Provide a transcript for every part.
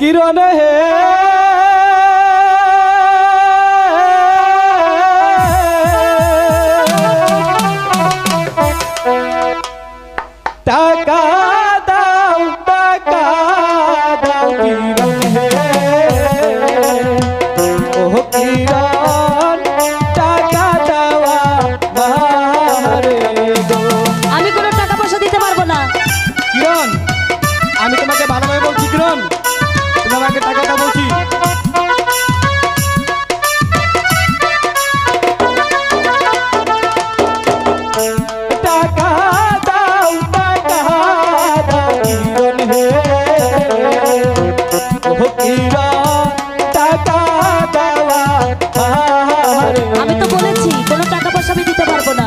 কিরণ হে? টাকা দাও টাকা দাও টাকা দেওয়া আমি কোনো টাকা পয়সা দিতে পারব না। কিরণ আমি তোমাকে ভালোভাবে বলছি কিরণ। টাকা পয়সা আমি দিতে পারব না।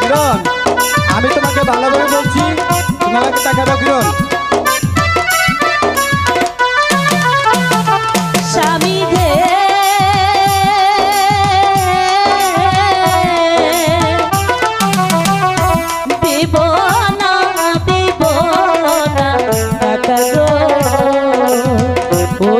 কিরণ আমি তোমাকে ভালোভাবে বলছি তোমাকে টাকা দাও কিরণ।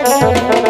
Música